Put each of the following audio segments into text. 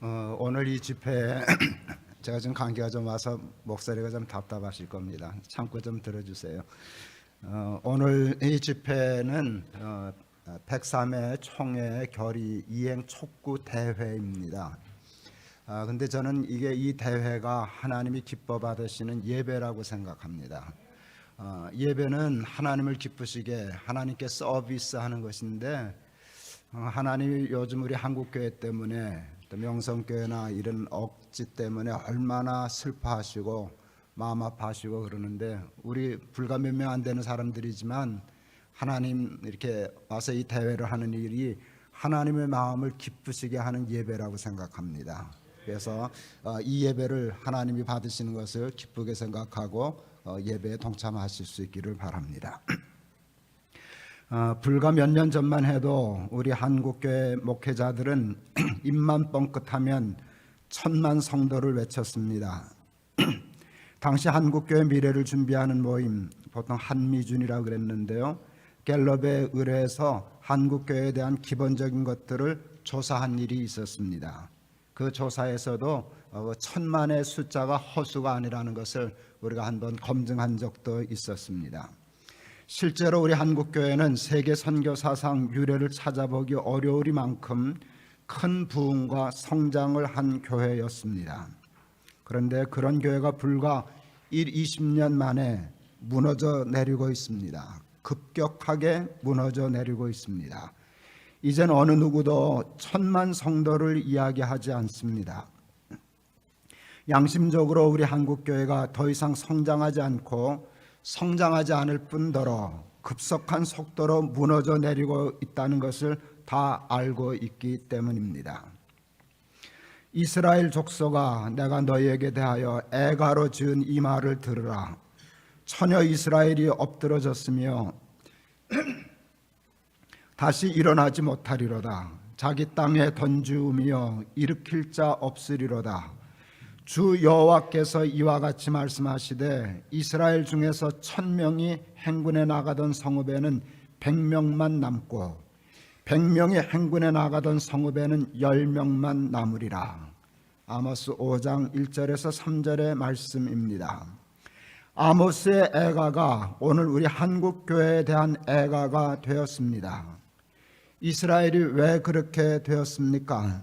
어, 오늘 이 집회에 제가 지금 감기가 좀 와서 목소리가 좀 답답하실 겁니다. 참고 좀 들어주세요. 어, 오늘 이 집회는 어, 103회 총회 결의 이행 촉구 대회입니다. 아, 근데 저는 이게 이 대회가 하나님이 기뻐 받으시는 예배라고 생각합니다. 어, 예배는 하나님을 기쁘시게 하나님께 서비스하는 것인데 어, 하나님이 요즘 우리 한국 교회 때문에 또 명성교회나 이런 억지 때문에 얼마나 슬퍼하시고 마음 아파하시고 그러는데 우리 불과 몇 명 안 되는 사람들이지만 하나님 이렇게 와서 이 대회를 하는 일이 하나님의 마음을 기쁘시게 하는 예배라고 생각합니다. 그래서 어, 이 예배를 하나님이 받으시는 것을 기쁘게 생각하고 어, 예배에 동참하실 수 있기를 바랍니다. 어, 불과 몇 년 전만 해도 우리 한국교회 목회자들은 입만 뻥끗하면 천만 성도를 외쳤습니다. 당시 한국교회 미래를 준비하는 모임 보통 한미준이라고 그랬는데요. 갤럽에 의뢰해서 한국교회에 대한 기본적인 것들을 조사한 일이 있었습니다. 그 조사에서도 어, 천만의 숫자가 허수가 아니라는 것을 우리가 한번 검증한 적도 있었습니다. 실제로 우리 한국 교회는 세계 선교 사상 유래를 찾아보기 어려우리만큼 큰 부흥과 성장을 한 교회였습니다. 그런데 그런 교회가 불과 1, 20년 만에 무너져 내리고 있습니다. 급격하게 무너져 내리고 있습니다. 이젠 어느 누구도 천만 성도를 이야기하지 않습니다. 양심적으로 우리 한국 교회가 더 이상 성장하지 않고 성장하지 않을 뿐더러 급속한 속도로 무너져 내리고 있다는 것을 다 알고 있기 때문입니다. 이스라엘 족속아 내가 너희에게 대하여 애가로 지은 이 말을 들으라. 처녀 이스라엘이 엎드러졌으며 다시 일어나지 못하리로다. 자기 땅에 던지우며 일으킬 자 없으리로다 주 여호와께서 이와 같이 말씀하시되 이스라엘 중에서 천 명이 행군에 나가던 성읍에는 백 명만 남고 백 명이 행군에 나가던 성읍에는 열 명만 남으리라. 아모스 5장 1절에서 3절의 말씀입니다. 아모스의 애가가 오늘 우리 한국 교회에 대한 애가가 되었습니다. 이스라엘이 왜 그렇게 되었습니까?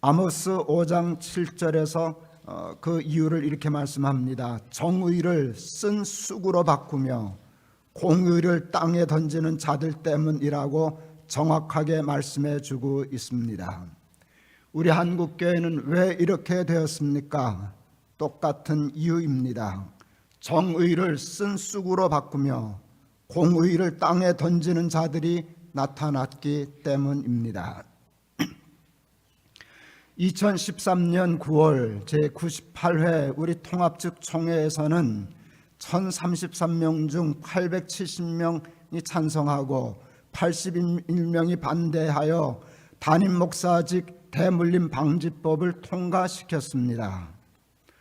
아모스 5장 7절에서 어, 그 이유를 이렇게 말씀합니다. 정의를 쓴 쑥으로 바꾸며 공의를 땅에 던지는 자들 때문이라고 정확하게 말씀해 주고 있습니다. 우리 한국 교회는 왜 이렇게 되었습니까? 똑같은 이유입니다. 정의를 쓴 쑥으로 바꾸며 공의를 땅에 던지는 자들이 나타났기 때문입니다. 2013년 9월 제98회 우리 통합 측 총회에서는 1033명 중 870명이 찬성하고 81명이 반대하여 담임 목사직 대물림 방지법을 통과시켰습니다.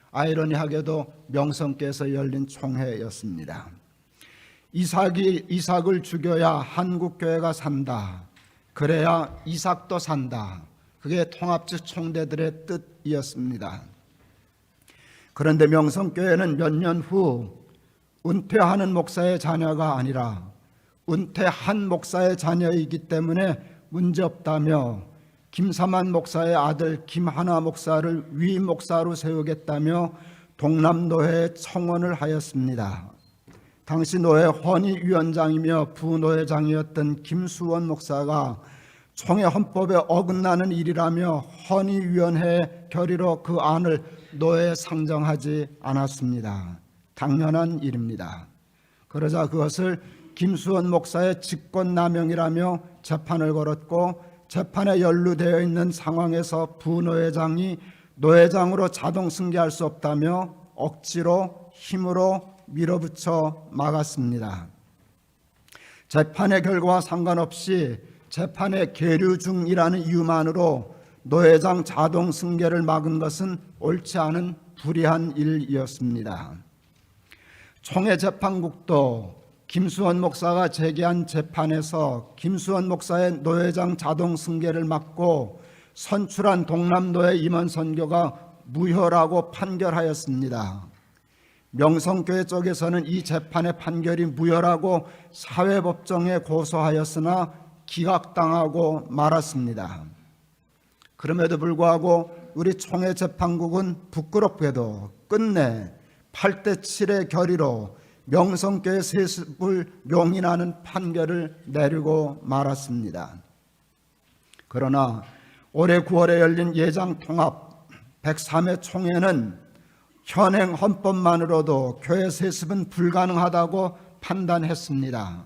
아이러니하게도 명성께서 열린 총회였습니다. 이삭이 이삭을 죽여야 한국 교회가 산다. 그래야 이삭도 산다. 그게 통합적 총대들의 뜻이었습니다. 그런데 명성교회는 몇 년 후 은퇴하는 목사의 자녀가 아니라 은퇴한 목사의 자녀이기 때문에 문제없다며 김사만 목사의 아들 김하나 목사를 위 목사로 세우겠다며 동남노회에 청원을 하였습니다. 당시 노회 헌의위원장이며 부노회장이었던 김수원 목사가 총회 헌법에 어긋나는 일이라며 헌의위원회 결의로 그 안을 노회에 상정하지 않았습니다. 당연한 일입니다. 그러자 그것을 김수원 목사의 직권남용이라며 재판을 걸었고 재판에 연루되어 있는 상황에서 부노회장이 노회장으로 자동 승계할 수 없다며 억지로 힘으로 밀어붙여 막았습니다. 재판의 결과와 상관없이 재판의 계류 중이라는 이유만으로 노회장 자동 승계를 막은 것은 옳지 않은 불의한 일이었습니다. 총회 재판국도 김수원 목사가 제기한 재판에서 김수원 목사의 노회장 자동 승계를 막고 선출한 동남도의 임원 선교가 무효라고 판결하였습니다. 명성교회 쪽에서는 이 재판의 판결이 무효라고 사회법정에 고소하였으나 기각당하고 말았습니다. 그럼에도 불구하고 우리 총회 재판국은 부끄럽게도 끝내 8대 7의 결의로 명성교회 세습을 용인하는 판결을 내리고 말았습니다. 그러나 올해 9월에 열린 예장 통합 103회 총회는 현행 헌법만으로도 교회 세습은 불가능하다고 판단했습니다.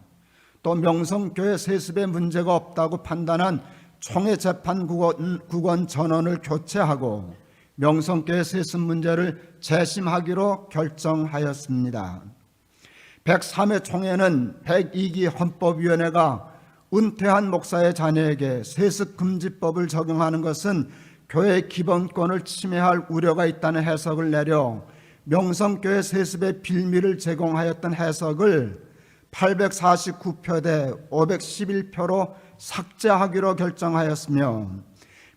또 명성교회 세습에 문제가 없다고 판단한 총회 재판 국원, 국원 전원을 교체하고 명성교회 세습 문제를 재심하기로 결정하였습니다. 103회 총회는 102기 헌법위원회가 은퇴한 목사의 자녀에게 세습금지법을 적용하는 것은 교회 기본권을 침해할 우려가 있다는 해석을 내려 명성교회 세습의 빌미를 제공하였던 해석을 849표 대 511표로 삭제하기로 결정하였으며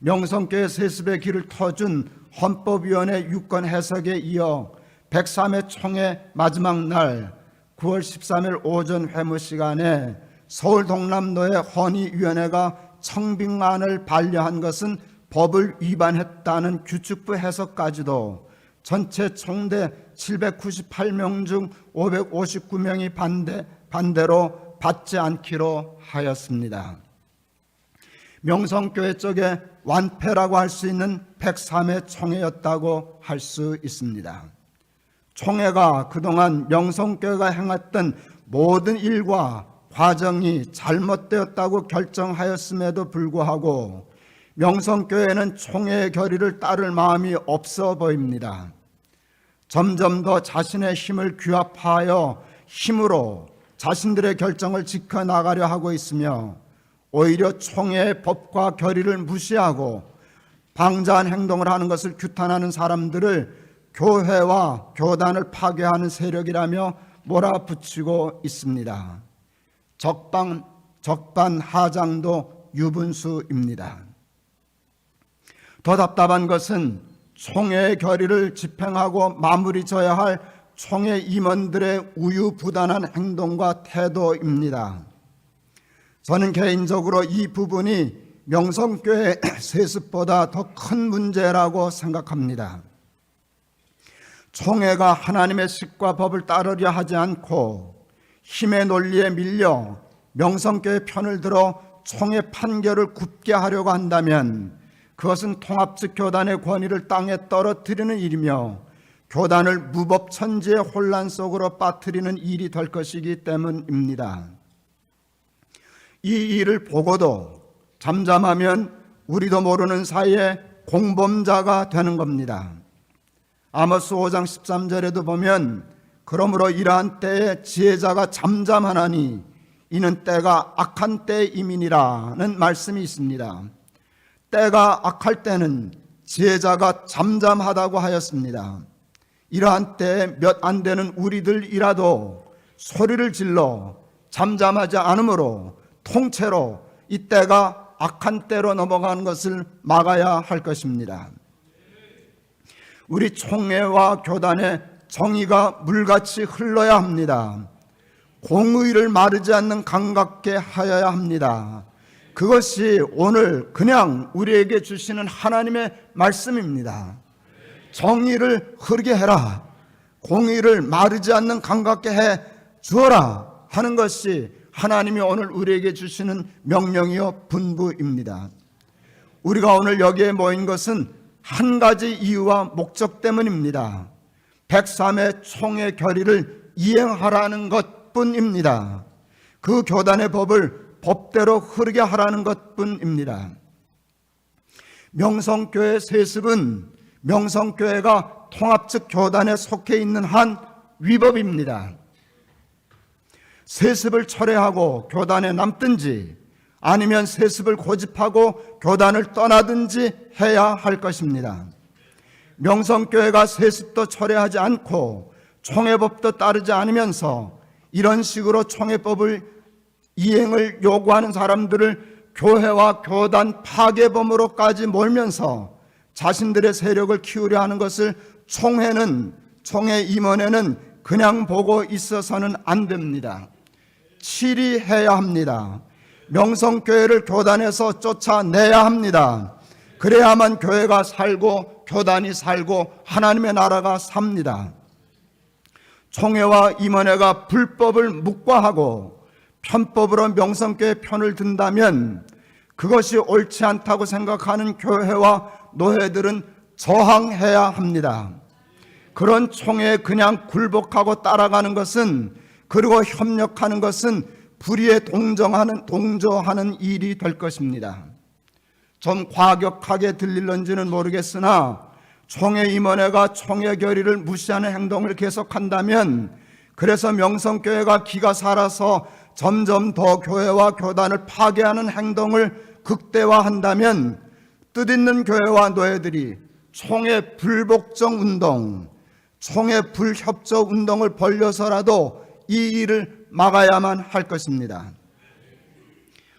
명성교회 세습의 길을 터준 헌법위원회 유권 해석에 이어 103회 총회 마지막 날 9월 13일 오전 회무 시간에 서울 동남도의 헌의위원회가 청빙안을 반려한 것은 법을 위반했다는 규칙부 해석까지도 전체 총대 798명 중 559명이 반대, 반대로 받지 않기로 하였습니다. 명성교회 쪽에 완패라고 할 수 있는 103회 총회였다고 할 수 있습니다. 총회가 그동안 명성교회가 행했던 모든 일과 과정이 잘못되었다고 결정하였음에도 불구하고 명성교회는 총회의 결의를 따를 마음이 없어 보입니다. 점점 더 자신의 힘을 규합하여 힘으로 자신들의 결정을 지켜나가려 하고 있으며 오히려 총회의 법과 결의를 무시하고 방자한 행동을 하는 것을 규탄하는 사람들을 교회와 교단을 파괴하는 세력이라며 몰아붙이고 있습니다. 적반, 적반 하장도 유분수입니다. 더 답답한 것은 총회의 결의를 집행하고 마무리 져야 할 총회 임원들의 우유부단한 행동과 태도입니다. 저는 개인적으로 이 부분이 명성교회 세습보다 더 큰 문제라고 생각합니다. 총회가 하나님의 식과 법을 따르려 하지 않고 힘의 논리에 밀려 명성교회 편을 들어 총회 판결을 굽게 하려고 한다면 그것은 통합적 교단의 권위를 땅에 떨어뜨리는 일이며 교단을 무법천지의 혼란 속으로 빠뜨리는 일이 될 것이기 때문입니다. 이 일을 보고도 잠잠하면 우리도 모르는 사이에 공범자가 되는 겁니다. 아모스 5장 13절에도 보면 그러므로 이러한 때에 지혜자가 잠잠하나니 이는 때가 악한 때임이니라는 말씀이 있습니다. 때가 악할 때는 지혜자가 잠잠하다고 하였습니다. 이러한 때에 몇안 되는 우리들이라도 소리를 질러 잠잠하지 않으므로 통째로 이 때가 악한 때로 넘어가는 것을 막아야 할 것입니다. 우리 총회와 교단의 정의가 물같이 흘러야 합니다. 공의를 마르지 않는 감각게 하여야 합니다. 그것이 오늘 그냥 우리에게 주시는 하나님의 말씀입니다. 정의를 흐르게 해라. 공의를 마르지 않는 감각게 해 주어라 하는 것이 하나님이 오늘 우리에게 주시는 명령이요 분부입니다. 우리가 오늘 여기에 모인 것은 한 가지 이유와 목적 때문입니다. 103의 총의 결의를 이행하라는 것뿐입니다. 그 교단의 법을 법대로 흐르게 하라는 것뿐입니다. 명성교회 세습은 명성교회가 통합적 교단에 속해 있는 한 위법입니다. 세습을 철회하고 교단에 남든지 아니면 세습을 고집하고 교단을 떠나든지 해야 할 것입니다. 명성교회가 세습도 철회하지 않고 총회법도 따르지 않으면서 이런 식으로 총회법을 이행을 요구하는 사람들을 교회와 교단 파괴범으로까지 몰면서 자신들의 세력을 키우려 하는 것을 총회는 총회 임원회는 그냥 보고 있어서는 안 됩니다. 치리해야 합니다. 명성교회를 교단에서 쫓아내야 합니다. 그래야만 교회가 살고 교단이 살고 하나님의 나라가 삽니다. 총회와 임원회가 불법을 묵과하고 편법으로 명성교회 편을 든다면 그것이 옳지 않다고 생각하는 교회와 노회들은 저항해야 합니다. 그런 총회에 그냥 굴복하고 따라가는 것은 그리고 협력하는 것은 불의에 동정하는 동조하는 일이 될 것입니다. 좀 과격하게 들릴런지는 모르겠으나 총회 임원회가 총회 결의를 무시하는 행동을 계속한다면 그래서 명성교회가 기가 살아서 점점 더 교회와 교단을 파괴하는 행동을 극대화한다면 뜻있는 교회와 노예들이 총회 불복종 운동, 총회 불협조 운동을 벌려서라도 이 일을 막아야만 할 것입니다.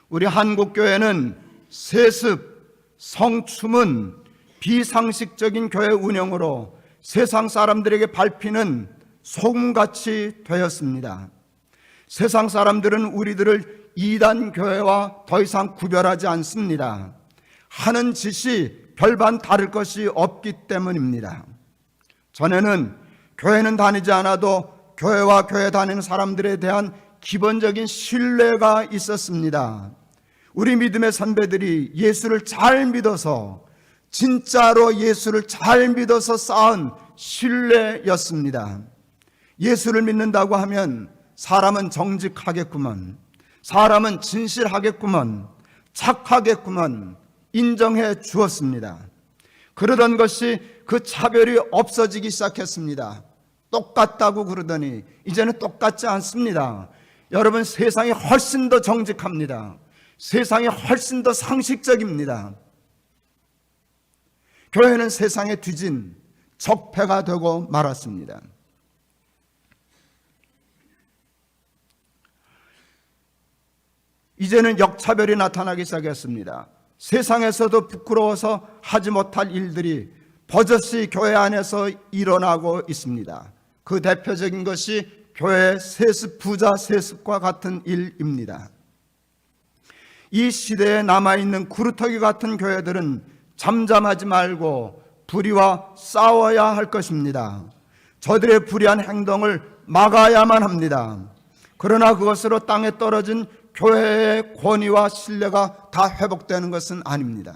우리 한국 교회는 세습, 성춤은 비상식적인 교회 운영으로 세상 사람들에게 밟히는 소금같이 되었습니다. 세상 사람들은 우리들을 이단 교회와 더 이상 구별하지 않습니다. 하는 짓이 별반 다를 것이 없기 때문입니다. 전에는 교회는 다니지 않아도 교회와 교회 다니는 사람들에 대한 기본적인 신뢰가 있었습니다. 우리 믿음의 선배들이 예수를 잘 믿어서 진짜로 예수를 잘 믿어서 쌓은 신뢰였습니다. 예수를 믿는다고 하면 사람은 정직하겠구먼, 사람은 진실하겠구먼, 착하겠구먼 인정해 주었습니다. 그러던 것이 그 차별이 없어지기 시작했습니다. 똑같다고 그러더니 이제는 똑같지 않습니다. 여러분 세상이 훨씬 더 정직합니다. 세상이 훨씬 더 상식적입니다. 교회는 세상에 뒤진 적폐가 되고 말았습니다. 이제는 역차별이 나타나기 시작했습니다. 세상에서도 부끄러워서 하지 못할 일들이 버젓이 교회 안에서 일어나고 있습니다. 그 대표적인 것이 교회 세습, 부자 세습과 같은 일입니다. 이 시대에 남아있는 구루터기 같은 교회들은 잠잠하지 말고 불의와 싸워야 할 것입니다. 저들의 불의한 행동을 막아야만 합니다. 그러나 그것으로 땅에 떨어진 교회의 권위와 신뢰가 다 회복되는 것은 아닙니다.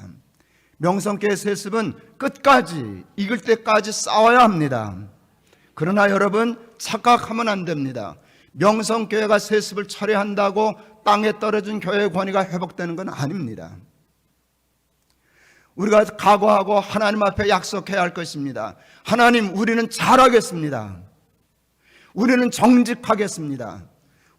명성교회 세습은 끝까지 익을 때까지 싸워야 합니다. 그러나 여러분 착각하면 안 됩니다. 명성교회가 세습을 처리한다고 땅에 떨어진 교회의 권위가 회복되는 건 아닙니다. 우리가 각오하고 하나님 앞에 약속해야 할 것입니다. 하나님, 우리는 잘하겠습니다. 우리는 정직하겠습니다.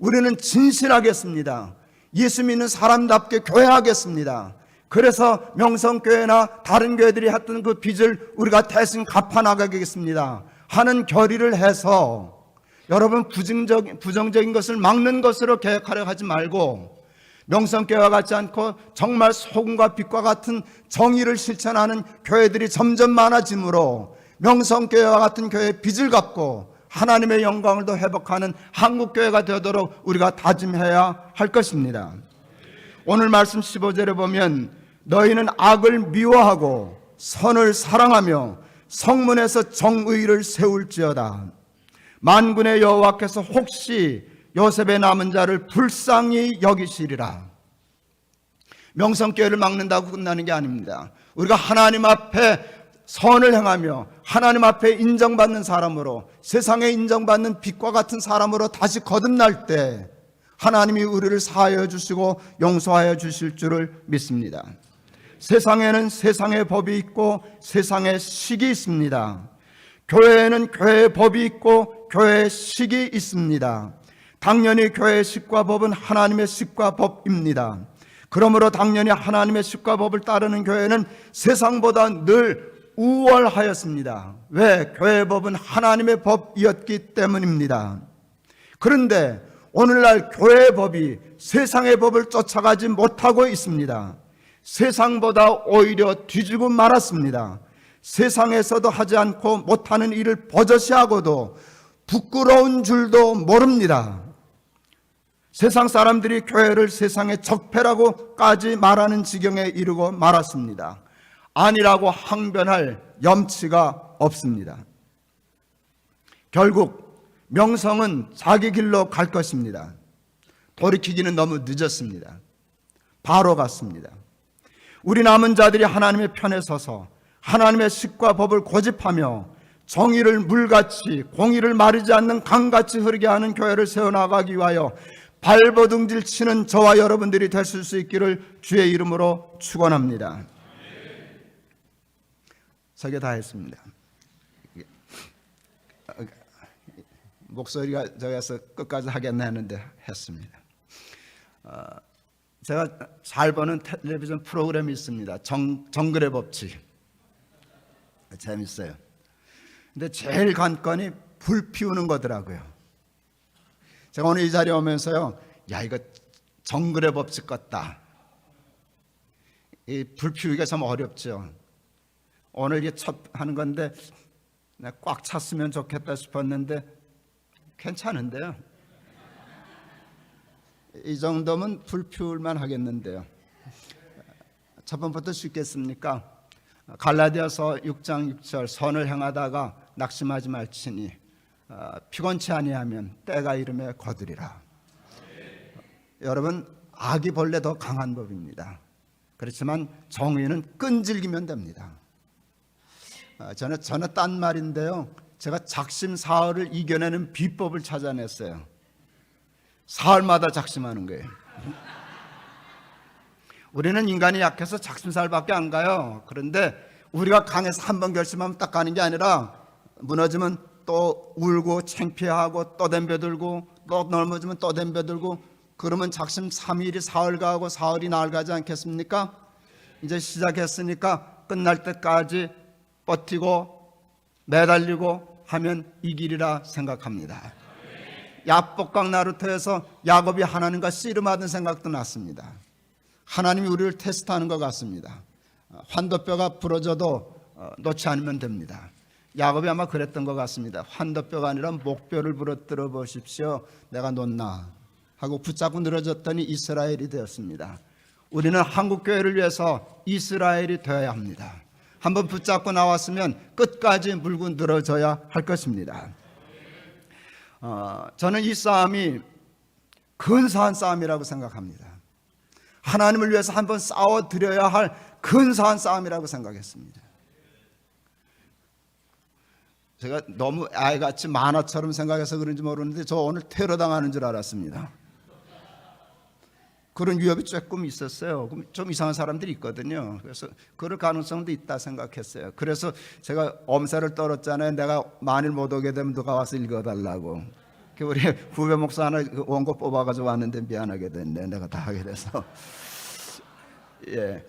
우리는 진실하겠습니다. 예수 믿는 사람답게 교회하겠습니다. 그래서 명성교회나 다른 교회들이 했던 그 빚을 우리가 대신 갚아나가겠습니다. 하는 결의를 해서 여러분 부정적, 부정적인 것을 막는 것으로 계획하려 하지 말고 명성교회와 같지 않고 정말 소금과 빛과 같은 정의를 실천하는 교회들이 점점 많아지므로 명성교회와 같은 교회의 빚을 갚고 하나님의 영광을 더 회복하는 한국교회가 되도록 우리가 다짐해야 할 것입니다. 오늘 말씀 15절에 보면 너희는 악을 미워하고 선을 사랑하며 성문에서 정의를 세울지어다. 만군의 여호와께서 혹시 요셉의 남은 자를 불쌍히 여기시리라. 명성교회를 막는다고 끝나는 게 아닙니다. 우리가 하나님 앞에 선을 행하며 하나님 앞에 인정받는 사람으로 세상에 인정받는 빛과 같은 사람으로 다시 거듭날 때 하나님이 우리를 사하여 주시고 용서하여 주실 줄을 믿습니다. 세상에는 세상의 법이 있고 세상의 식이 있습니다. 교회에는 교회의 법이 있고 교회의 식이 있습니다. 당연히 교회의 식과 법은 하나님의 식과 법입니다. 그러므로 당연히 하나님의 식과 법을 따르는 교회는 세상보다 늘 우월하였습니다. 왜? 교회 법은 하나님의 법이었기 때문입니다. 그런데 오늘날 교회의 법이 세상의 법을 쫓아가지 못하고 있습니다. 세상보다 오히려 뒤지고 말았습니다. 세상에서도 하지 않고 못하는 일을 버젓이 하고도 부끄러운 줄도 모릅니다. 세상 사람들이 교회를 세상의 적폐라고까지 말하는 지경에 이르고 말았습니다. 아니라고 항변할 염치가 없습니다. 결국 명성은 자기 길로 갈 것입니다. 돌이키기는 너무 늦었습니다. 바로 갔습니다. 우리 남은 자들이 하나님의 편에 서서 하나님의 식과 법을 고집하며 정의를 물같이 공의를 마르지 않는 강같이 흐르게 하는 교회를 세워나가기 위하여 발버둥질 치는 저와 여러분들이 되실 수 있기를 주의 이름으로 축원합니다. 설교 다 했습니다. 목소리가 저기서 끝까지 하겠나 했는데 했습니다. 어, 제가 잘 보는 텔레비전 프로그램이 있습니다. 정, 정글의 법칙. 재밌어요. 근데 제일 관건이 불 피우는 거더라고요. 제가 오늘 이 자리에 오면서요, 야, 이거 정글의 법칙 같다. 이 불 피우기가 참 어렵죠. 오늘 이게 첫 하는 건데, 꽉 찼으면 좋겠다 싶었는데, 괜찮은데요. 이 정도면 불 피울만 하겠는데요. 첫 번부터 쉽겠습니까? 갈라디아서 6장 6절 선을 행하다가 낙심하지 말지니 어, 피곤치 아니하면 때가 이름에 거두리라. 여러분 악이 본래 더 강한 법입니다. 그렇지만 정의는 끈질기면 됩니다. 어, 저는 저는 딴 말인데요. 제가 작심 사흘을 이겨내는 비법을 찾아냈어요. 사흘마다 작심하는 거예요. 우리는 인간이 약해서 작심살밖에 안 가요. 그런데 우리가 강해서 한 번 결심하면 딱 가는 게 아니라 무너지면 또 울고 창피하고 또 덤벼들고 또 넘어지면 또 덤벼들고 그러면 작심 3일이 사흘 가고 사흘이 나흘 가지 않겠습니까? 이제 시작했으니까 끝날 때까지 버티고 매달리고 하면 이 길이라 생각합니다. 야복강 나루터에서 야곱이 하나님과 씨름하던 생각도 났습니다. 하나님이 우리를 테스트하는 것 같습니다. 어, 환도뼈가 부러져도 어, 놓지 않으면 됩니다. 야곱이 아마 그랬던 것 같습니다. 환도뼈가 아니라 목뼈를 부러뜨려 보십시오. 내가 놓나 하고 붙잡고 늘어졌더니 이스라엘이 되었습니다. 우리는 한국 교회를 위해서 이스라엘이 되어야 합니다. 한번 붙잡고 나왔으면 끝까지 물고 늘어져야 할 것입니다. 어, 저는 이 싸움이 근사한 싸움이라고 생각합니다. 하나님을 위해서 한번 싸워 드려야 할 근사한 싸움이라고 생각했습니다. 제가 너무 아이같이 만화처럼 생각해서 그런지 모르는데 저 오늘 테러 당하는 줄 알았습니다. 그런 위협이 조금 있었어요. 좀 이상한 사람들이 있거든요. 그래서 그럴 가능성도 있다 생각했어요. 그래서 제가 엄살을 떨었잖아요. 내가 만일 못 오게 되면 누가 와서 읽어달라고. 그 우리 후배 목사 하나 그 원고 뽑아가지고 왔는데 미안하게 됐네. 내가 다 하게 돼서. 예.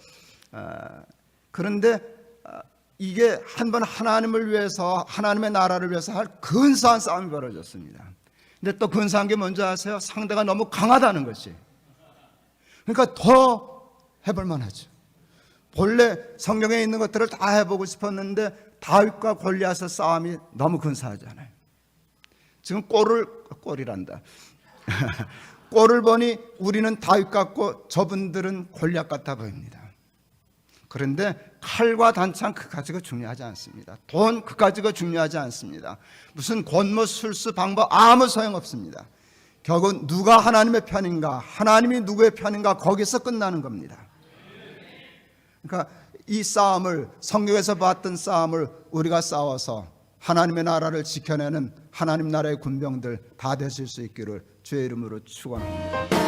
아, 그런데 아, 이게 한 번 하나님을 위해서 하나님의 나라를 위해서 할 근사한 싸움이 벌어졌습니다. 근데 또 근사한 게 뭔지 아세요? 상대가 너무 강하다는 것이. 그러니까 더 해볼 만하죠. 본래 성경에 있는 것들을 다 해보고 싶었는데 다윗과 골리앗의 싸움이 너무 근사하잖아요. 지금 골을 골이란다. 골을 보니 우리는 다윗 같고 저분들은 골리앗 같아 보입니다. 그런데 칼과 단창 그 가지가 중요하지 않습니다. 돈 그 가지가 중요하지 않습니다. 무슨 권모 술수 방법 아무 소용 없습니다. 결국 누가 하나님의 편인가, 하나님이 누구의 편인가 거기서 끝나는 겁니다. 그러니까 이 싸움을 성경에서 봤던 싸움을 우리가 싸워서 하나님의 나라를 지켜내는 하나님 나라의 군병들 다 되실 수 있기를 주의 이름으로 축원합니다.